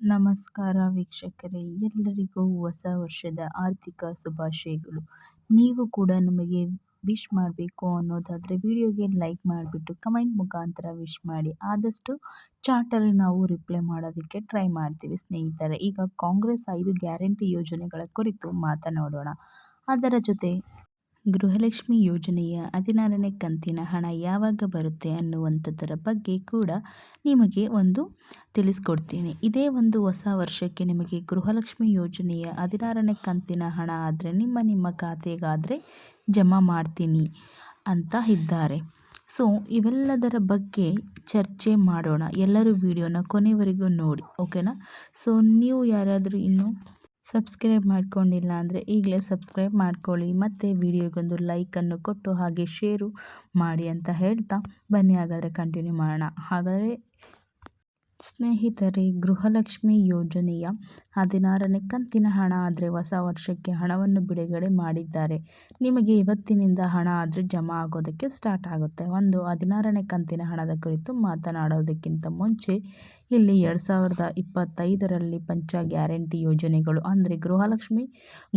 ನಮಸ್ಕಾರ ವೀಕ್ಷಕರೇ, ಎಲ್ಲರಿಗೂ ಹೊಸ ವರ್ಷದ ಆರ್ಥಿಕ ಶುಭಾಶಯಗಳು. ನೀವು ಕೂಡ ನಮಗೆ ವಿಶ್ ಮಾಡಬೇಕು ಅನ್ನೋದಾದರೆ ವಿಡಿಯೋಗೆ ಲೈಕ್ ಮಾಡಿಬಿಟ್ಟು ಕಮೆಂಟ್ ಮುಖಾಂತರ ವಿಶ್ ಮಾಡಿ. ಆದಷ್ಟು ಚಾಟಲ್ಲಿ ನಾವು ರಿಪ್ಲೈ ಮಾಡೋದಕ್ಕೆ ಟ್ರೈ ಮಾಡ್ತೀವಿ ಸ್ನೇಹಿತರೆ. ಈಗ ಕಾಂಗ್ರೆಸ್ ಐದು ಗ್ಯಾರಂಟಿ ಯೋಜನೆಗಳ ಕುರಿತು ಮಾತನಾಡೋಣ. ಅದರ ಜೊತೆ ಗೃಹಲಕ್ಷ್ಮಿ ಯೋಜನೆಯ ಹದಿನಾರನೇ ಕಂತಿನ ಹಣ ಯಾವಾಗ ಬರುತ್ತೆ ಅನ್ನುವಂಥದ್ದರ ಬಗ್ಗೆ ಕೂಡ ನಿಮಗೆ ಒಂದು ತಿಳಿಸ್ಕೊಡ್ತೀನಿ. ಇದೇ ಒಂದು ಹೊಸ ವರ್ಷಕ್ಕೆ ನಿಮಗೆ ಗೃಹಲಕ್ಷ್ಮಿ ಯೋಜನೆಯ ಹದಿನಾರನೇ ಕಂತಿನ ಹಣ ಆದರೆ ನಿಮ್ಮ ನಿಮ್ಮ ಖಾತೆಗಾದರೆ ಜಮಾ ಮಾಡ್ತೀನಿ ಅಂತ ಇದ್ದಾರೆ. ಸೊ, ಇವೆಲ್ಲದರ ಬಗ್ಗೆ ಚರ್ಚೆ ಮಾಡೋಣ. ಎಲ್ಲರೂ ವಿಡಿಯೋನ ಕೊನೆವರೆಗೂ ನೋಡಿ, ಓಕೆನಾ? ಸೊ, ನೀವು ಯಾರಾದರೂ ಇನ್ನೂ ಸಬ್ಸ್ಕ್ರೈಬ್ ಮಾಡ್ಕೊಂಡಿಲ್ಲ ಅಂದರೆ ಈಗಲೇ ಸಬ್ಸ್ಕ್ರೈಬ್ ಮಾಡ್ಕೊಳ್ಳಿ. ಮತ್ತು ವಿಡಿಯೋಗೊಂದು ಲೈಕನ್ನು ಕೊಟ್ಟು ಹಾಗೆ ಶೇರು ಮಾಡಿ ಅಂತ ಹೇಳ್ತಾ ಬನ್ನಿ. ಹಾಗಾದರೆ ಕಂಟಿನ್ಯೂ ಮಾಡೋಣ. ಹಾಗಾದರೆ ಸ್ನೇಹಿತರೆ, ಗೃಹಲಕ್ಷ್ಮಿ ಯೋಜನೆಯ ಹದಿನಾರನೇ ಕಂತಿನ ಹಣ ಆದರೆ ಹೊಸ ವರ್ಷಕ್ಕೆ ಹಣವನ್ನು ಬಿಡುಗಡೆ ಮಾಡಿದ್ದಾರೆ. ನಿಮಗೆ ಇವತ್ತಿನಿಂದ ಹಣ ಆದರೆ ಜಮಾ ಆಗೋದಕ್ಕೆ ಸ್ಟಾರ್ಟ್ ಆಗುತ್ತೆ. ಒಂದು, ಹದಿನಾರನೇ ಕಂತಿನ ಹಣದ ಕುರಿತು ಮಾತನಾಡೋದಕ್ಕಿಂತ ಮುಂಚೆ, ಇಲ್ಲಿ ಎರಡು ಸಾವಿರದ ಇಪ್ಪತ್ತೈದರಲ್ಲಿ ಪಂಚ ಗ್ಯಾರಂಟಿ ಯೋಜನೆಗಳು ಅಂದರೆ ಗೃಹಲಕ್ಷ್ಮಿ,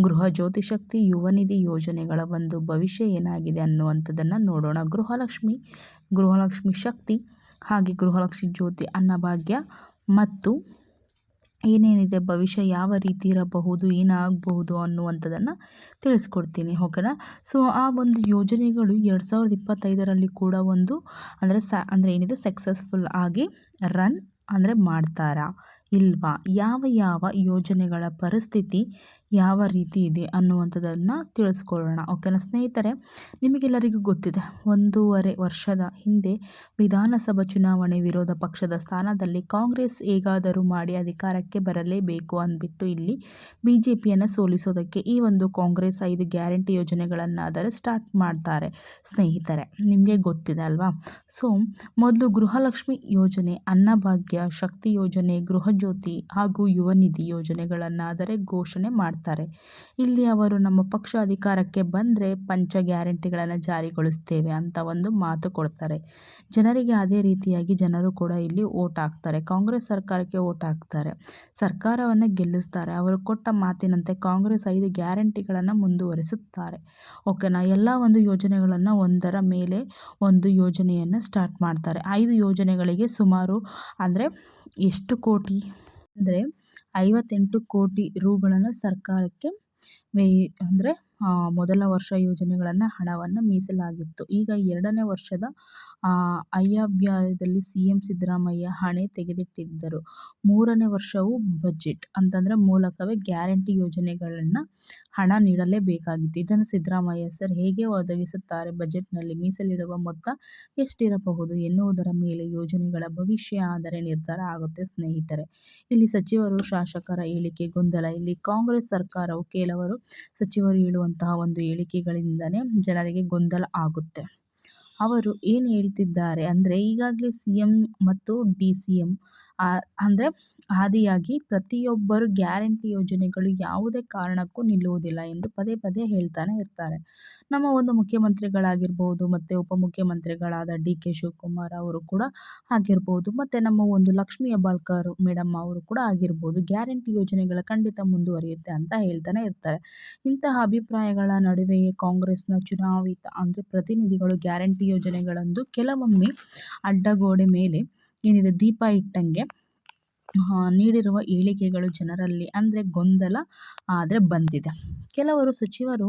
ಗೃಹ ಜ್ಯೋತಿಶಕ್ತಿ ಯುವನಿಧಿ ಯೋಜನೆಗಳ ಒಂದು ಭವಿಷ್ಯ ಏನಾಗಿದೆ ಅನ್ನುವಂಥದ್ದನ್ನು ನೋಡೋಣ. ಗೃಹಲಕ್ಷ್ಮಿ ಗೃಹಲಕ್ಷ್ಮಿ ಶಕ್ತಿ ಹಾಗೆ ಗೃಹಲಕ್ಷ್ಮಿ ಜ್ಯೋತಿ, ಅನ್ನಭಾಗ್ಯ ಮತ್ತು ಏನೇನಿದೆ, ಭವಿಷ್ಯ ಯಾವ ರೀತಿ ಇರಬಹುದು, ಏನಾಗಬಹುದು ಅನ್ನುವಂಥದ್ದನ್ನು ತಿಳಿಸ್ಕೊಡ್ತೀನಿ, ಓಕೆನಾ? ಸೊ ಆ ಒಂದು ಯೋಜನೆಗಳು ಎರಡು ಸಾವಿರದ ಇಪ್ಪತ್ತೈದರಲ್ಲಿ ಕೂಡ ಒಂದು, ಅಂದರೆ ಸ, ಅಂದರೆ ಏನಿದೆ ಸಕ್ಸಸ್ಫುಲ್ ಆಗಿ ರನ್ ಅಂದರೆ ಮಾಡ್ತಾರಾ? ಇಲ್ವಾ? ಯಾವ ಯಾವ ಯೋಜನೆಗಳ ಪರಿಸ್ಥಿತಿ ಯಾವ ರೀತಿ ಇದೆ ಅನ್ನುವಂಥದ್ದನ್ನು ತಿಳಿಸ್ಕೊಳ್ಳೋಣ. ಓಕೆನಾ? ಸ್ನೇಹಿತರೆ, ನಿಮಗೆಲ್ಲರಿಗೂ ಗೊತ್ತಿದೆ, ಒಂದೂವರೆ ವರ್ಷದ ಹಿಂದೆ ವಿಧಾನಸಭಾ ಚುನಾವಣೆ ವಿರೋಧ ಪಕ್ಷದ ಸ್ಥಾನದಲ್ಲಿ ಕಾಂಗ್ರೆಸ್ ಹೇಗಾದರೂ ಮಾಡಿ ಅಧಿಕಾರಕ್ಕೆ ಬರಲೇಬೇಕು ಅಂದ್ಬಿಟ್ಟು ಇಲ್ಲಿ ಬಿ ಜೆ ಪಿಯನ್ನು ಸೋಲಿಸೋದಕ್ಕೆ ಈ ಒಂದು ಕಾಂಗ್ರೆಸ್ ಐದು ಗ್ಯಾರಂಟಿ ಯೋಜನೆಗಳನ್ನಾದರೆ ಸ್ಟಾರ್ಟ್ ಮಾಡ್ತಾರೆ. ಸ್ನೇಹಿತರೆ, ನಿಮಗೆ ಗೊತ್ತಿದೆ ಅಲ್ವಾ? ಸೊ, ಮೊದಲು ಗೃಹಲಕ್ಷ್ಮಿ ಯೋಜನೆ, ಅನ್ನಭಾಗ್ಯ ಶಕ್ತಿ ಯೋಜನೆ, ಗೃಹಜ್ಯೋತಿ ಹಾಗೂ ಯುವ ನಿಧಿ ಯೋಜನೆಗಳನ್ನಾದರೆ ಘೋಷಣೆ ಮಾಡ್ತಾರೆ. ಮಾಡ್ತಾರೆ. ಇಲ್ಲಿ ಅವರು ನಮ್ಮ ಪಕ್ಷ ಅಧಿಕಾರಕ್ಕೆ ಬಂದರೆ ಪಂಚ ಗ್ಯಾರಂಟಿಗಳನ್ನು ಜಾರಿಗೊಳಿಸ್ತೇವೆ ಅಂತ ಒಂದು ಮಾತು ಕೊಡ್ತಾರೆ. ಜನರಿಗೆ ಅದೇ ರೀತಿಯಾಗಿ ಜನರು ಕೂಡ ಇಲ್ಲಿ ಓಟ್ ಹಾಕ್ತಾರೆ. ಕಾಂಗ್ರೆಸ್ ಸರ್ಕಾರಕ್ಕೆ ಓಟ್ ಹಾಕ್ತಾರೆ. ಸರ್ಕಾರವನ್ನು ಗೆಲ್ಲಿಸ್ತಾರೆ. ಅವರು ಕೊಟ್ಟ ಮಾತಿನಂತೆ ಕಾಂಗ್ರೆಸ್ ಐದು ಗ್ಯಾರಂಟಿಗಳನ್ನು ಮುಂದುವರಿಸುತ್ತಾರೆ. ಓಕೆನಾ? ಎಲ್ಲ ಒಂದು ಯೋಜನೆಗಳನ್ನು ಒಂದರ ಮೇಲೆ ಒಂದು ಯೋಜನೆಯನ್ನು ಸ್ಟಾರ್ಟ್ ಮಾಡ್ತಾರೆ. ಐದು ಯೋಜನೆಗಳಿಗೆ ಸುಮಾರು ಅಂದರೆ ಎಷ್ಟು ಕೋಟಿ? ಅಂದರೆ ಐವತ್ತೆಂಟು ಕೋಟಿ ರೂಗಳನ್ನು ಸರ್ಕಾರಕ್ಕೆ ವೇ ಅಂದರೆ ಮೊದಲ ವರ್ಷ ಯೋಜನೆಗಳನ್ನು ಹಣವನ್ನು ಮೀಸಲಾಗಿತ್ತು. ಈಗ ಎರಡನೇ ವರ್ಷದ ಅಯ್ಯವ್ಯಯದಲ್ಲಿ ಸಿ ಎಂ ಸಿದ್ದರಾಮಯ್ಯ ಹಣೆ ತೆಗೆದಿಟ್ಟಿದ್ದರು. ಮೂರನೇ ವರ್ಷವು ಬಜೆಟ್, ಅಂತಂದರೆ ಮೂಲಕವೇ ಗ್ಯಾರಂಟಿ ಯೋಜನೆಗಳನ್ನು ಹಣ ನೀಡಲೇಬೇಕಾಗಿತ್ತು. ಇದನ್ನು ಸಿದ್ದರಾಮಯ್ಯ ಸರ್ ಹೇಗೆ ಒದಗಿಸುತ್ತಾರೆ? ಬಜೆಟ್ನಲ್ಲಿ ಮೀಸಲಿಡುವ ಮೊತ್ತ ಎಷ್ಟಿರಬಹುದು ಎನ್ನುವುದರ ಮೇಲೆ ಯೋಜನೆಗಳ ಭವಿಷ್ಯ ಆದರೆ ನಿರ್ಧಾರ ಆಗುತ್ತೆ ಸ್ನೇಹಿತರೆ. ಇಲ್ಲಿ ಸಚಿವರು, ಶಾಸಕರ ಹೇಳಿಕೆ ಗೊಂದಲ. ಇಲ್ಲಿ ಕಾಂಗ್ರೆಸ್ ಸರ್ಕಾರವು ಕೆಲವರು ಸಚಿವರು ಹೇಳುವಂತಹ ಒಂದು ಹೇಳಿಕೆಗಳಿಂದನೇ ಜನರಿಗೆ ಗೊಂದಲ ಆಗುತ್ತೆ. ಅವರು ಏನು ಹೇಳ್ತಿದ್ದಾರೆ ಅಂದರೆ ಈಗಾಗಲೇ ಸಿ ಎಂ ಮತ್ತು ಡಿ ಸಿ ಎಂ ಅಂದರೆ ಆದಿಯಾಗಿ ಪ್ರತಿಯೊಬ್ಬರು ಗ್ಯಾರಂಟಿ ಯೋಜನೆಗಳು ಯಾವುದೇ ಕಾರಣಕ್ಕೂ ನಿಲ್ಲುವುದಿಲ್ಲ ಎಂದು ಪದೇ ಪದೇ ಹೇಳ್ತಾನೆ ಇರ್ತಾರೆ. ನಮ್ಮ ಒಂದು ಮುಖ್ಯಮಂತ್ರಿಗಳಾಗಿರ್ಬೋದು, ಮತ್ತು ಉಪಮುಖ್ಯಮಂತ್ರಿಗಳಾದ ಡಿ ಕೆ ಶಿವಕುಮಾರ್ ಅವರು ಕೂಡ ಆಗಿರ್ಬೋದು, ಮತ್ತು ನಮ್ಮ ಒಂದು ಲಕ್ಷ್ಮೀ ಹೆಬ್ಬಾಳ್ಕರ್ ಮೇಡಮ್ ಅವರು ಕೂಡ ಆಗಿರ್ಬೋದು, ಗ್ಯಾರಂಟಿ ಯೋಜನೆಗಳ ಖಂಡಿತ ಮುಂದುವರಿಯುತ್ತೆ ಅಂತ ಹೇಳ್ತಾನೆ ಇರ್ತಾರೆ. ಇಂತಹ ಅಭಿಪ್ರಾಯಗಳ ನಡುವೆಯೇ ಕಾಂಗ್ರೆಸ್ನ ಚುನಾವಿತ, ಅಂದರೆ ಪ್ರತಿನಿಧಿಗಳು ಗ್ಯಾರಂಟಿ ಯೋಜನೆಗಳಂದು ಕೆಲವೊಮ್ಮೆ ಅಡ್ಡಗೋಡೆ ಮೇಲೆ ಏನಿದೆ? ದೀಪ ಇಟ್ಟಂಗೆ ನೀಡಿರುವ ಹೇಳಿಕೆಗಳು ಜನರಲ್ಲಿ ಅಂದರೆ ಗೊಂದಲ ಆದರೆ ಬಂದಿದೆ. ಕೆಲವರು ಸಚಿವರು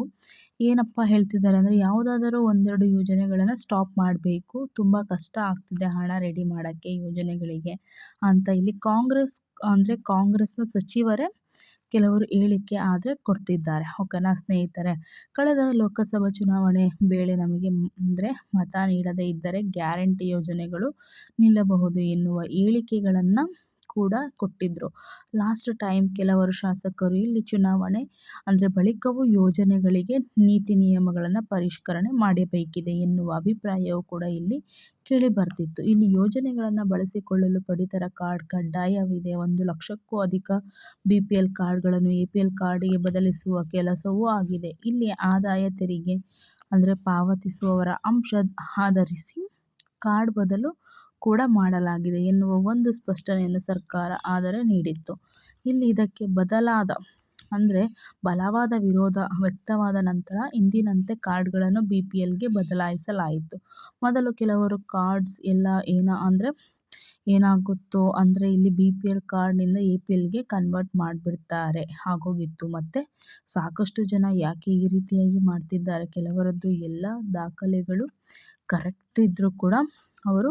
ಏನಪ್ಪ ಹೇಳ್ತಿದ್ದಾರೆ ಅಂದರೆ ಯಾವುದಾದರೂ ಒಂದೆರಡು ಯೋಜನೆಗಳನ್ನು ಸ್ಟಾಪ್ ಮಾಡಬೇಕು, ತುಂಬ ಕಷ್ಟ ಆಗ್ತಿದೆ ಹಣ ರೆಡಿ ಮಾಡೋಕ್ಕೆ ಯೋಜನೆಗಳಿಗೆ ಅಂತ. ಇಲ್ಲಿ ಕಾಂಗ್ರೆಸ್ ಅಂದರೆ ಕಾಂಗ್ರೆಸ್ನ ಸಚಿವರೇ ಕೆಲವರು ಹೇಳಿಕೆ ಆದರೆ ಕೊಡ್ತಿದ್ದಾರೆ. ಓಕೆನಾ ಸ್ನೇಹಿತರೆ? ಕಳೆದ ಲೋಕಸಭಾ ಚುನಾವಣೆ ವೇಳೆ ನಮಗೆ ಅಂದರೆ ಮತ ನೀಡದೇ ಇದ್ದರೆ ಗ್ಯಾರಂಟಿ ಯೋಜನೆಗಳು ನಿಲ್ಲಬಹುದು ಎನ್ನುವ ಹೇಳಿಕೆಗಳನ್ನು ಕೂಡ ಕೊಟ್ಟಿದ್ದರು ಲಾಸ್ಟ್ ಟೈಮ್ ಕೆಲವರು ಶಾಸಕರು ಇಲ್ಲಿ ಚುನಾವಣೆ, ಅಂದರೆ ಬಳಿಕವೂ ಯೋಜನೆಗಳಿಗೆ ನೀತಿ ನಿಯಮಗಳನ್ನು ಪರಿಷ್ಕರಣೆ ಮಾಡಬೇಕಿದೆ ಎನ್ನುವ ಅಭಿಪ್ರಾಯವು ಕೂಡ ಇಲ್ಲಿ ಕೇಳಿಬರ್ತಿತ್ತು ಇಲ್ಲಿ ಯೋಜನೆಗಳನ್ನು ಬಳಸಿಕೊಳ್ಳಲು ಪಡಿತರ ಕಾರ್ಡ್ ಕಡ್ಡಾಯವಿದೆ. ಒಂದು ಲಕ್ಷಕ್ಕೂ ಅಧಿಕ ಬಿ ಪಿ ಎಲ್ ಕಾರ್ಡ್ಗಳನ್ನು ಎ ಪಿ ಎಲ್ ಕಾರ್ಡಿಗೆ ಬದಲಿಸುವ ಕೆಲಸವೂ ಆಗಿದೆ. ಇಲ್ಲಿ ಆದಾಯ ತೆರಿಗೆ, ಅಂದರೆ ಪಾವತಿಸುವವರ ಅಂಶ ಆಧರಿಸಿ ಕಾರ್ಡ್ ಬದಲು ಕೂಡ ಮಾಡಲಾಗಿದೆ ಎನ್ನುವ ಒಂದು ಸ್ಪಷ್ಟನೆಯನ್ನು ಸರ್ಕಾರ ಆದರೆ ನೀಡಿತ್ತು. ಇಲ್ಲಿ ಇದಕ್ಕೆ ಬದಲಾದ, ಅಂದರೆ ಬಲವಾದ ವಿರೋಧ ವ್ಯಕ್ತವಾದ ನಂತರ ಇಂದಿನಂತೆ ಕಾರ್ಡ್ಗಳನ್ನು ಬಿ ಪಿ ಎಲ್ಗೆ ಬದಲಾಯಿಸಲಾಯಿತು. ಮೊದಲು ಕೆಲವರು ಕಾರ್ಡ್ಸ್ ಎಲ್ಲ ಏನ, ಅಂದರೆ ಏನಾಗುತ್ತೋ, ಅಂದರೆ ಇಲ್ಲಿ ಬಿ ಪಿ ಎಲ್ ಕಾರ್ಡ್ನಿಂದ ಎ ಪಿ ಎಲ್ಗೆ ಕನ್ವರ್ಟ್ ಮಾಡಿಬಿಡ್ತಾರೆ, ಆಗೋಗಿತ್ತು. ಮತ್ತು ಸಾಕಷ್ಟು ಜನ ಯಾಕೆ ಈ ರೀತಿಯಾಗಿ ಮಾಡ್ತಿದ್ದಾರೆ? ಕೆಲವರದ್ದು ಎಲ್ಲ ದಾಖಲೆಗಳು ಕರೆಕ್ಟ್ ಇದ್ದರೂ ಕೂಡ ಅವರು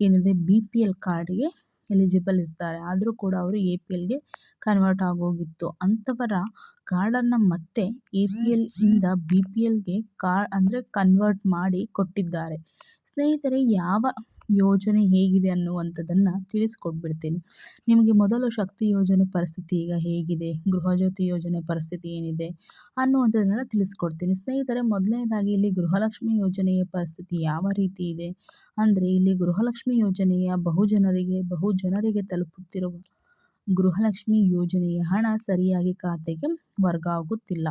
ಏನಿದೆ ಬಿ ಪಿ ಎಲ್ ಕಾರ್ಡ್ಗೆ ಎಲಿಜಿಬಲ್ ಇರ್ತಾರೆ. ಆದರೂ ಕೂಡ ಅವರು ಎ ಪಿ ಎಲ್ಗೆ ಕನ್ವರ್ಟ್ ಆಗೋಗಿತ್ತು ಅಂಥವರ ಕಾರ್ಡನ್ನು ಮತ್ತೆ ಎ ಪಿ ಎಲ್ ಇಂದ ಬಿ ಪಿ ಎಲ್ಗೆ ಕಾರ್ ಅಂದರೆ ಕನ್ವರ್ಟ್ ಮಾಡಿ ಕೊಟ್ಟಿದ್ದಾರೆ. ಸ್ನೇಹಿತರೆ, ಯಾವ ಯೋಜನೆ ಹೇಗಿದೆ ಅನ್ನುವಂಥದ್ದನ್ನು ತಿಳಿಸ್ಕೊಟ್ಬಿಡ್ತೀನಿ. ನಿಮಗೆ ಮೊದಲು ಶಕ್ತಿ ಯೋಜನೆ ಪರಿಸ್ಥಿತಿ ಈಗ ಹೇಗಿದೆ ಗೃಹಜ್ಯೋತಿ ಯೋಜನೆ ಪರಿಸ್ಥಿತಿ ಏನಿದೆ ಅನ್ನುವಂಥದ್ದನ್ನೆಲ್ಲ ತಿಳಿಸ್ಕೊಡ್ತೀನಿ. ಸ್ನೇಹಿತರೆ, ಮೊದಲನೇದಾಗಿ ಇಲ್ಲಿ ಗೃಹಲಕ್ಷ್ಮಿ ಯೋಜನೆಯ ಪರಿಸ್ಥಿತಿ ಯಾವ ರೀತಿ ಇದೆ? ಅಂದರೆ ಇಲ್ಲಿ ಗೃಹಲಕ್ಷ್ಮಿ ಯೋಜನೆಯ ಬಹುಜನರಿಗೆ ಬಹು ಜನರಿಗೆ ತಲುಪುತ್ತಿರುವ ಗೃಹಲಕ್ಷ್ಮಿ ಯೋಜನೆಯ ಹಣ ಸರಿಯಾಗಿ ಖಾತೆಗೆ ವರ್ಗಾಗುತ್ತಿಲ್ಲ.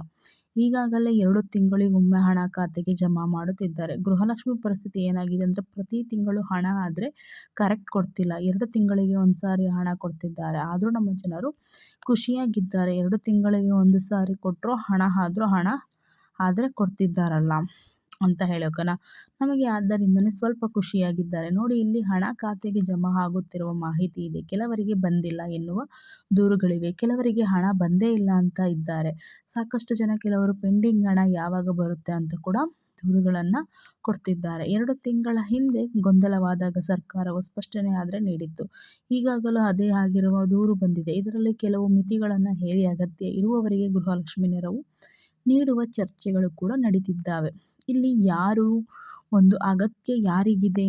ಈಗಾಗಲೇ ಎರಡು ತಿಂಗಳಿಗೊಮ್ಮೆ ಹಣ ಖಾತೆಗೆ ಜಮಾ ಮಾಡುತ್ತಿದ್ದಾರೆ. ಗೃಹಲಕ್ಷ್ಮಿ ಪರಿಸ್ಥಿತಿ ಏನಾಗಿದೆ ಅಂದರೆ, ಪ್ರತಿ ತಿಂಗಳು ಹಣ ಆದರೆ ಕರೆಕ್ಟ್ ಕೊಡ್ತಿಲ್ಲ. ಎರಡು ತಿಂಗಳಿಗೆ ಒಂದು ಸಾರಿ ಹಣ ಕೊಡ್ತಿದ್ದಾರೆ. ಆದರೂ ನಮ್ಮ ಜನರು ಖುಷಿಯಾಗಿದ್ದಾರೆ. ಎರಡು ತಿಂಗಳಿಗೆ ಒಂದು ಸಾರಿ ಕೊಟ್ಟರು ಹಣ ಆದರೂ ಹಣ ಆದರೆ ಕೊಡ್ತಿದ್ದಾರಲ್ಲ. ಅಂತ ಹೇಳೋಕನ? ನಮಗೆ ಆದ್ದರಿಂದನೇ ಸ್ವಲ್ಪ ಖುಷಿಯಾಗಿದ್ದಾರೆ. ನೋಡಿ, ಇಲ್ಲಿ ಹಣ ಖಾತೆಗೆ ಜಮಾ ಆಗುತ್ತಿರುವ ಮಾಹಿತಿ ಇದೆ. ಕೆಲವರಿಗೆ ಬಂದಿಲ್ಲ ಎನ್ನುವ ದೂರುಗಳಿವೆ. ಕೆಲವರಿಗೆ ಹಣ ಬಂದೇ ಇಲ್ಲ ಅಂತ ಇದ್ದಾರೆ. ಸಾಕಷ್ಟು ಜನ ಕೆಲವರು ಪೆಂಡಿಂಗ್ ಹಣ ಯಾವಾಗ ಬರುತ್ತೆ ಅಂತ ಕೂಡ ದೂರುಗಳನ್ನು ಕೊಡ್ತಿದ್ದಾರೆ. ಎರಡು ತಿಂಗಳ ಹಿಂದೆ ಗೊಂದಲವಾದಾಗ ಸರ್ಕಾರವು ಸ್ಪಷ್ಟನೆ ಆದರೆ ನೀಡಿತ್ತು. ಈಗಾಗಲೂ ಅದೇ ಆಗಿರುವ ದೂರು ಬಂದಿದೆ. ಇದರಲ್ಲಿ ಕೆಲವು ಮಿತಿಗಳನ್ನು ಹೇರಿ ಅಗತ್ಯ ಇರುವವರಿಗೆ ಗೃಹಲಕ್ಷ್ಮಿ ನೆರವು ನೀಡುವ ಚರ್ಚೆಗಳು ಕೂಡ ನಡೀತಿದ್ದಾವೆ. ಇಲ್ಲಿ ಯಾರು ಒಂದು ಅಗತ್ಯ ಯಾರಿಗಿದೆ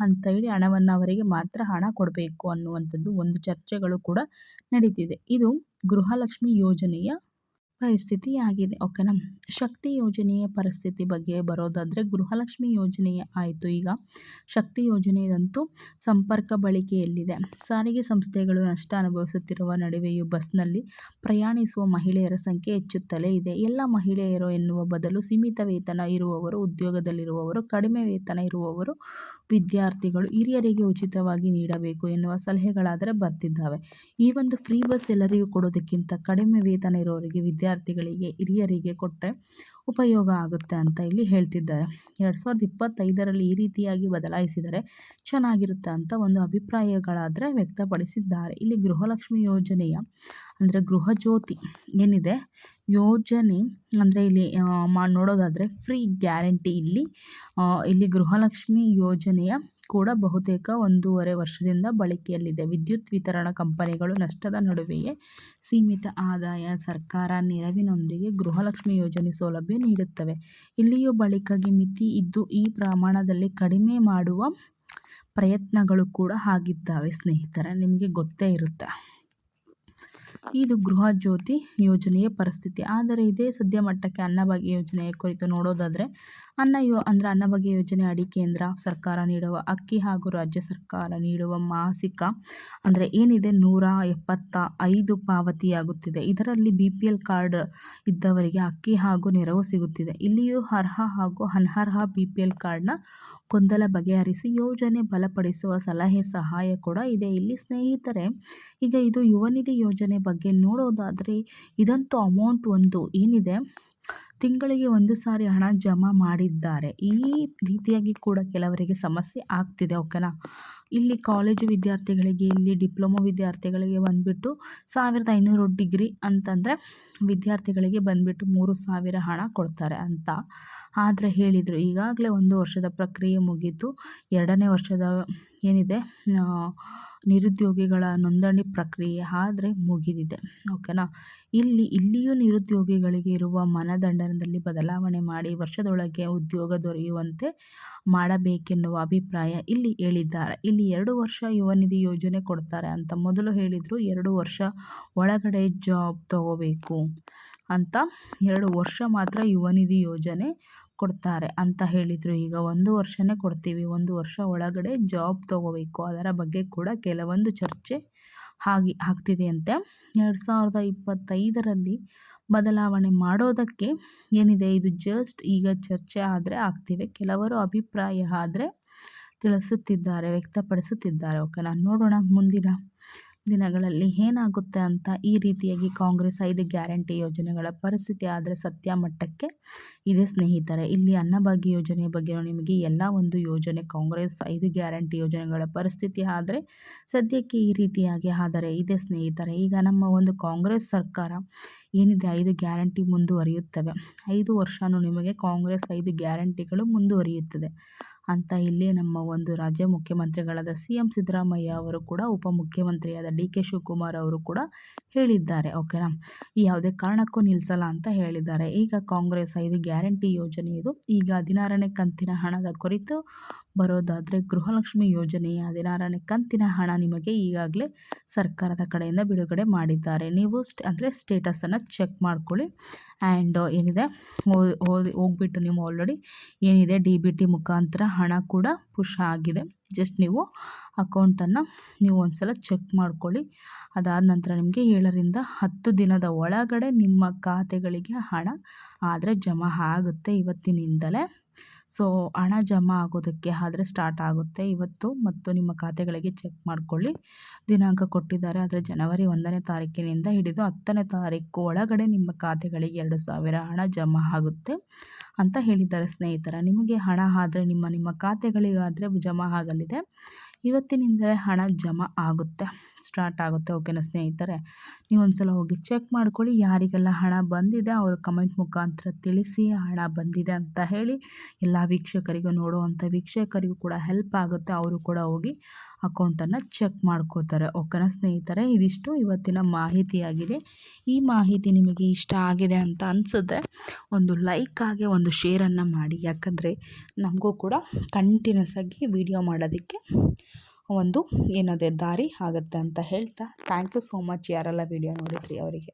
ಅಂತ ಹೇಳಿ ಹಣವನ್ನು ಅವರಿಗೆ ಮಾತ್ರ ಹಣ ಕೊಡಬೇಕು ಅನ್ನುವಂಥದ್ದು ಒಂದು ಚರ್ಚೆಗಳು ಕೂಡ ನಡೀತಿದೆ. ಇದು ಗೃಹಲಕ್ಷ್ಮಿ ಯೋಜನೆಯ ಪರಿಸ್ಥಿತಿಯಾಗಿದೆ. ಓಕೆನಾ? ಶಕ್ತಿ ಯೋಜನೆಯ ಪರಿಸ್ಥಿತಿ ಬಗ್ಗೆ ಬರೋದಾದರೆ ಗೃಹಲಕ್ಷ್ಮಿ ಯೋಜನೆಯ ಆಯಿತು. ಈಗ ಶಕ್ತಿ ಯೋಜನೆಯದಂತೂ ಸಂಪರ್ಕ ಬಳಕೆಯಲ್ಲಿದೆ. ಸಾರಿಗೆ ಸಂಸ್ಥೆಗಳು ನಷ್ಟ ಅನುಭವಿಸುತ್ತಿರುವ ನಡುವೆಯೂ ಬಸ್ನಲ್ಲಿ ಪ್ರಯಾಣಿಸುವ ಮಹಿಳೆಯರ ಸಂಖ್ಯೆ ಹೆಚ್ಚುತ್ತಲೇ ಇದೆ. ಎಲ್ಲ ಮಹಿಳೆಯರು ಎನ್ನುವ ಬದಲು ಸೀಮಿತ ವೇತನ ಇರುವವರು, ಉದ್ಯೋಗದಲ್ಲಿರುವವರು, ಕಡಿಮೆ ವೇತನ ಇರುವವರು ವಿದ್ಯಾರ್ಥಿಗಳು ಹಿರಿಯರಿಗೆ ಉಚಿತವಾಗಿ ನೀಡಬೇಕು ಎನ್ನುವ ಸಲಹೆಗಳಾದರೆ ಬರ್ತಿದ್ದಾವೆ. ಈ ಒಂದು ಫ್ರೀ ಬಸ್ ಎಲ್ಲರಿಗೂ ಕೊಡೋದಕ್ಕಿಂತ ಕಡಿಮೆ ವೇತನ ಇರೋರಿಗೆ ವಿದ್ಯಾರ್ಥಿಗಳಿಗೆ ಹಿರಿಯರಿಗೆ ಕೊಟ್ಟರೆ ಉಪಯೋಗ ಆಗುತ್ತೆ ಅಂತ ಇಲ್ಲಿ ಹೇಳ್ತಿದ್ದಾರೆ. ಎರಡು ಸಾವಿರದ ಇಪ್ಪತ್ತೈದರಲ್ಲಿ ಈ ರೀತಿಯಾಗಿ ಬದಲಾಯಿಸಿದರೆ ಚೆನ್ನಾಗಿರುತ್ತೆ ಅಂತ ಒಂದು ಅಭಿಪ್ರಾಯಗಳಾದರೆ ವ್ಯಕ್ತಪಡಿಸಿದ್ದಾರೆ. ಇಲ್ಲಿ ಗೃಹಲಕ್ಷ್ಮಿ ಯೋಜನೆಯ ಅಂದರೆ ಗೃಹಜ್ಯೋತಿ ಏನಿದೆ? ಯೋಜನೆ ಅಂದರೆ ಇಲ್ಲಿ ಮಾ, ನೋಡೋದಾದರೆ ಫ್ರೀ ಗ್ಯಾರಂಟಿ ಇಲ್ಲಿ ಇಲ್ಲಿ ಗೃಹಲಕ್ಷ್ಮಿ ಯೋಜನೆಯ ಕೂಡ ಬಹುತೇಕ ಒಂದೂವರೆ ವರ್ಷದಿಂದ ಬಳಕೆಯಲ್ಲಿದೆ. ವಿದ್ಯುತ್ ವಿತರಣಾ ಕಂಪನಿಗಳು ನಷ್ಟದ ನಡುವೆಯೇ ಸೀಮಿತ ಆದಾಯ ಸರ್ಕಾರ ನೆರವಿನೊಂದಿಗೆ ಗೃಹಲಕ್ಷ್ಮಿ ಯೋಜನೆ ಸೌಲಭ್ಯ ನೀಡುತ್ತವೆ. ಇಲ್ಲಿಯೂ ಬಳಿಕಗೆ ಮಿತಿ ಇದ್ದು ಈ ಪ್ರಮಾಣದಲ್ಲಿ ಕಡಿಮೆ ಮಾಡುವ ಪ್ರಯತ್ನಗಳು ಕೂಡ ಆಗಿದ್ದಾವೆ. ಸ್ನೇಹಿತರೆ, ನಿಮಗೆ ಗೊತ್ತೇ ಇರುತ್ತೆ? ಇದು ಗೃಹಜ್ಯೋತಿ ಯೋಜನೆಯ ಪರಿಸ್ಥಿತಿ. ಆದರೆ ಇದೇ ಸದ್ಯ ಮಟ್ಟಕ್ಕೆ ಅನ್ನಭಾಗ್ಯ ಯೋಜನೆಯ ಕುರಿತು ನೋಡೋದಾದರೆ ಅನ್ನ ಯೋ, ಅಂದರೆ ಅನ್ನಭಾಗ್ಯ ಯೋಜನೆ, ಅಡಿ ಕೇಂದ್ರ ಸರ್ಕಾರ ನೀಡುವ, ಅಕ್ಕಿ ಹಾಗೂ ರಾಜ್ಯ ಸರ್ಕಾರ ನೀಡುವ ಮಾಸಿಕ ಅಂದರೆ ಏನಿದೆ? ನೂರ ಎಪ್ಪತ್ತ ಐದು ಪಾವತಿಯಾಗುತ್ತಿದೆ. ಇದರಲ್ಲಿ ಬಿ ಪಿ ಎಲ್ ಕಾರ್ಡ್ ಇದ್ದವರಿಗೆ ಅಕ್ಕಿ ಹಾಗೂ ನೆರವು ಸಿಗುತ್ತಿದೆ. ಇಲ್ಲಿಯೂ ಅರ್ಹ ಹಾಗೂ ಅನರ್ಹ ಬಿ ಪಿ ಎಲ್ ಕಾರ್ಡ್ನ ಗೊಂದಲ ಬಗೆಹರಿಸಿ ಯೋಜನೆ ಬಲಪಡಿಸುವ ಸಲಹೆ, ಸಹಾಯ ಕೂಡ ಇದೆ. ಇಲ್ಲಿ ಸ್ನೇಹಿತರೆ, ಈಗ ಇದು ಯುವ ನಿಧಿ ಯೋಜನೆ ಬಗ್ಗೆ ನೋಡೋದಾದರೆ, ಇದಂತೂ ಅಮೌಂಟ್ ಒಂದು ಏನಿದೆ? ತಿಂಗಳಿಗೆ ಒಂದು ಸಾರಿ ಹಣ ಜಮಾ ಮಾಡಿದ್ದಾರೆ. ಈ ರೀತಿಯಾಗಿ ಕೂಡ ಕೆಲವರಿಗೆ ಸಮಸ್ಯೆ ಆಗ್ತಿದೆ, ಓಕೆನಾ? ಇಲ್ಲಿ ಕಾಲೇಜು ವಿದ್ಯಾರ್ಥಿಗಳಿಗೆ, ಇಲ್ಲಿ ಡಿಪ್ಲೊಮೊ ವಿದ್ಯಾರ್ಥಿಗಳಿಗೆ ಬಂದುಬಿಟ್ಟು ಸಾವಿರದ ಐನೂರು ಡಿಗ್ರಿ ಅಂತಂದರೆ ವಿದ್ಯಾರ್ಥಿಗಳಿಗೆ ಬಂದುಬಿಟ್ಟು ಮೂರು ಸಾವಿರ ಹಣ ಕೊಡ್ತಾರೆ ಅಂತ ಆದರೆ ಹೇಳಿದರು. ಈಗಾಗಲೇ ಒಂದು ವರ್ಷದ ಪ್ರಕ್ರಿಯೆ ಮುಗೀತು ಎರಡನೇ ವರ್ಷದ ಏನಿದೆ ನಿರುದ್ಯೋಗಿಗಳ ನೋಂದಣಿ ಪ್ರಕ್ರಿಯೆ ಆದರೆ ಮುಗಿದಿದೆ ಓಕೆನಾ ಇಲ್ಲಿ, ಇಲ್ಲಿಯೂ ನಿರುದ್ಯೋಗಿಗಳಿಗೆ ಇರುವ ಮಾನದಂಡದಲ್ಲಿ ಬದಲಾವಣೆ ಮಾಡಿ ವರ್ಷದೊಳಗೆ ಉದ್ಯೋಗ ದೊರೆಯುವಂತೆ ಮಾಡಬೇಕೆನ್ನುವ ಅಭಿಪ್ರಾಯ ಇಲ್ಲಿ ಹೇಳಿದ್ದಾರೆ. ಇಲ್ಲಿ ಎರಡು ವರ್ಷ ಯುವ ನಿಧಿ ಯೋಜನೆ ಕೊಡ್ತಾರೆ ಅಂತ ಮೊದಲು ಹೇಳಿದರು, ಎರಡು ವರ್ಷ ಒಳಗಡೆ ಜಾಬ್ ತಗೋಬೇಕು ಅಂತ ಎರಡು ವರ್ಷ ಮಾತ್ರ ಯುವ ನಿಧಿ ಯೋಜನೆ ಕೊಡ್ತಾರೆ ಅಂತ ಹೇಳಿದರು. ಈಗ ಒಂದು ವರ್ಷನೇ ಕೊಡ್ತೀವಿ. ಒಂದು ವರ್ಷ ಒಳಗಡೆ ಜಾಬ್ ತೊಗೋಬೇಕು. ಅದರ ಬಗ್ಗೆ ಕೂಡ ಕೆಲವೊಂದು ಚರ್ಚೆ ಆಗಿ ಆಗ್ತಿದೆಯಂತೆ. ಎರಡು ಸಾವಿರದ ಇಪ್ಪತ್ತೈದರಲ್ಲಿ ಬದಲಾವಣೆ ಮಾಡೋದಕ್ಕೆ ಏನಿದೆ? ಇದು ಜಸ್ಟ್ ಈಗ ಚರ್ಚೆ ಆದರೆ ಆಗ್ತಿವೆ. ಕೆಲವರು ಅಭಿಪ್ರಾಯ ಆದರೆ ತಿಳಿಸುತ್ತಿದ್ದಾರೆ, ವ್ಯಕ್ತಪಡಿಸುತ್ತಿದ್ದಾರೆ. ಓಕೆನಾ? ನೋಡೋಣ ಮುಂದಿನ ದಿನಗಳಲ್ಲಿ ಏನಾಗುತ್ತೆ ಅಂತ ಈ ರೀತಿಯಾಗಿ ಕಾಂಗ್ರೆಸ್ ಐದು ಗ್ಯಾರಂಟಿ ಯೋಜನೆಗಳ ಪರಿಸ್ಥಿತಿ ಆದರೆ ಸತ್ಯ ಮಟ್ಟಕ್ಕೆ ಇದೆ ಸ್ನೇಹಿತರೆ. ಇಲ್ಲಿ ಅನ್ನಭಾಗ್ಯ ಯೋಜನೆ ಬಗ್ಗೆ ನಿಮಗೆ ಎಲ್ಲ ಒಂದು ಯೋಜನೆ ಕಾಂಗ್ರೆಸ್ ಐದು ಗ್ಯಾರಂಟಿ ಯೋಜನೆಗಳ ಪರಿಸ್ಥಿತಿ ಆದರೆ ಸದ್ಯಕ್ಕೆ ಈ ರೀತಿಯಾಗಿ ಆದರೆ ಇದೆ ಸ್ನೇಹಿತರೆ. ಈಗ ನಮ್ಮ ಒಂದು ಕಾಂಗ್ರೆಸ್ ಸರ್ಕಾರ ಏನಿದೆ ಐದು ಗ್ಯಾರಂಟಿ ಮುಂದುವರಿಯುತ್ತವೆ. ಐದು ವರ್ಷವೂ ನಿಮಗೆ ಕಾಂಗ್ರೆಸ್ ಐದು ಗ್ಯಾರಂಟಿಗಳು ಮುಂದುವರಿಯುತ್ತದೆ. ಅಂತ ಇಲ್ಲಿ ನಮ್ಮ ಒಂದು ರಾಜ್ಯ ಮುಖ್ಯಮಂತ್ರಿಗಳಾದ ಸಿ ಎಂ ಸಿದ್ದರಾಮಯ್ಯ ಅವರು ಕೂಡ ಉಪಮುಖ್ಯಮಂತ್ರಿಯಾದ ಡಿ ಕೆ ಶಿವಕುಮಾರ್ ಅವರು ಕೂಡ ಹೇಳಿದ್ದಾರೆ ಓಕೆನಾ ಯಾವುದೇ ಕಾರಣಕ್ಕೂ ನಿಲ್ಲಿಸಲ್ಲ ಅಂತ ಹೇಳಿದ್ದಾರೆ. ಈಗ ಕಾಂಗ್ರೆಸ್ ಐದು ಗ್ಯಾರಂಟಿ ಯೋಜನೆ ಇದು. ಈಗ ಹದಿನಾರನೇ ಕಂತಿನ ಹಣದ ಕುರಿತು ಬರೋದಾದರೆ ಗೃಹಲಕ್ಷ್ಮಿ ಯೋಜನೆಯ ಹದಿನಾರನೇ ಕಂತಿನ ಹಣ ನಿಮಗೆ ಈಗಾಗಲೇ ಸರ್ಕಾರದ ಕಡೆಯಿಂದ ಬಿಡುಗಡೆ ಮಾಡಿದ್ದಾರೆ. ನೀವು ಸ್ಟ್ ಅಂದರೆ ಸ್ಟೇಟಸನ್ನು ಚೆಕ್ ಮಾಡ್ಕೊಳ್ಳಿ. ಆ್ಯಂಡ್ ಏನಿದೆ? ಓದಿ ಹೋಗ್ಬಿಟ್ಟು ನೀವು ಆಲ್ರೆಡಿ ಏನಿದೆ? ಡಿ ಬಿ ಟಿ ಮುಖಾಂತರ ಹಣ ಕೂಡ ಪುಷ್ ಆಗಿದೆ. ಜಸ್ಟ್ ನೀವು ಅಕೌಂಟನ್ನು ನೀವು ಒಂದು ಸಲ ಚೆಕ್ ಮಾಡ್ಕೊಳ್ಳಿ. ಅದಾದ ನಂತರ ನಿಮಗೆ ಏಳರಿಂದ ಹತ್ತು ದಿನದ ಒಳಗಡೆ ನಿಮ್ಮ ಖಾತೆಗಳಿಗೆ ಹಣ ಆದರೆ ಜಮಾ ಆಗುತ್ತೆ ಇವತ್ತಿನಿಂದಲೇ. ಸೊ ಹಣ ಜಮಾ ಆಗೋದಕ್ಕೆ ಆದರೆ ಸ್ಟಾರ್ಟ್ ಆಗುತ್ತೆ ಇವತ್ತು ಮತ್ತು ನಿಮ್ಮ ಖಾತೆಗಳಿಗೆ ಚೆಕ್ ಮಾಡಿಕೊಳ್ಳಿ. ದಿನಾಂಕ ಕೊಟ್ಟಿದ್ದಾರೆ, ಆದರೆ ಜನವರಿ ಒಂದನೇ ತಾರೀಕಿನಿಂದ ಹಿಡಿದು ಹತ್ತನೇ ತಾರೀಕು ಒಳಗಡೆ ನಿಮ್ಮ ಖಾತೆಗಳಿಗೆ ಎರಡು ಸಾವಿರ ಹಣ ಜಮಾ ಆಗುತ್ತೆ ಅಂತ ಹೇಳಿದ್ದಾರೆ ಸ್ನೇಹಿತರ. ನಿಮಗೆ ಹಣ ಆದರೆ ನಿಮ್ಮ ನಿಮ್ಮ ಖಾತೆಗಳಿಗಾದರೆ ಜಮಾ ಆಗಲಿದೆ. ಇವತ್ತಿನಿಂದಲೇ ಹಣ ಜಮಾ ಆಗುತ್ತೆ. ಸ್ಟಾರ್ಟ್ ಆಗುತ್ತೆ. ಓಕೆನಾ ಸ್ನೇಹಿತರೆ, ನೀವು ಒಂದು ಸಲ ಹೋಗಿ ಚೆಕ್ ಮಾಡ್ಕೊಳ್ಳಿ. ಯಾರಿಗೆಲ್ಲ ಹಣ ಬಂದಿದೆ, ಅವರು ಕಮೆಂಟ್ ಮುಖಾಂತರ ತಿಳಿಸಿ ಹಣ ಬಂದಿದೆ ಅಂತ ಹೇಳಿ, ಎಲ್ಲ ವೀಕ್ಷಕರಿಗೂ ನೋಡುವಂಥ ವೀಕ್ಷಕರಿಗೂ ಕೂಡ ಹೆಲ್ಪ್ ಆಗುತ್ತೆ. ಅವರು ಕೂಡ ಹೋಗಿ ಅಕೌಂಟನ್ನು ಚೆಕ್ ಮಾಡ್ಕೋತಾರೆ. ಓಕೆನಾ ಸ್ನೇಹಿತರೆ, ಇದಿಷ್ಟು ಇವತ್ತಿನ ಮಾಹಿತಿಯಾಗಿದೆ. ಈ ಮಾಹಿತಿ ನಿಮಗೆ ಇಷ್ಟ ಆಗಿದೆ ಅಂತ ಅನಿಸಿದ್ರೆ, ಒಂದು ಲೈಕ್ ಆಗಿ ಒಂದು ಶೇರನ್ನು ಮಾಡಿ. ಯಾಕಂದರೆ, ನಮಗೂ ಕೂಡ ಕಂಟಿನ್ಯೂಸ್ ಆಗಿ ವಿಡಿಯೋ ಮಾಡೋದಕ್ಕೆ ಒಂದು ಏನದೆ ದಾರಿ ಆಗುತ್ತೆ ಅಂತ ಹೇಳ್ತಾ. ಥ್ಯಾಂಕ್ ಯು ಸೋ ಮಚ್ ಯಾರೆಲ್ಲ ವಿಡಿಯೋ ನೋಡಿದ್ರಿ ಅವರಿಗೆ.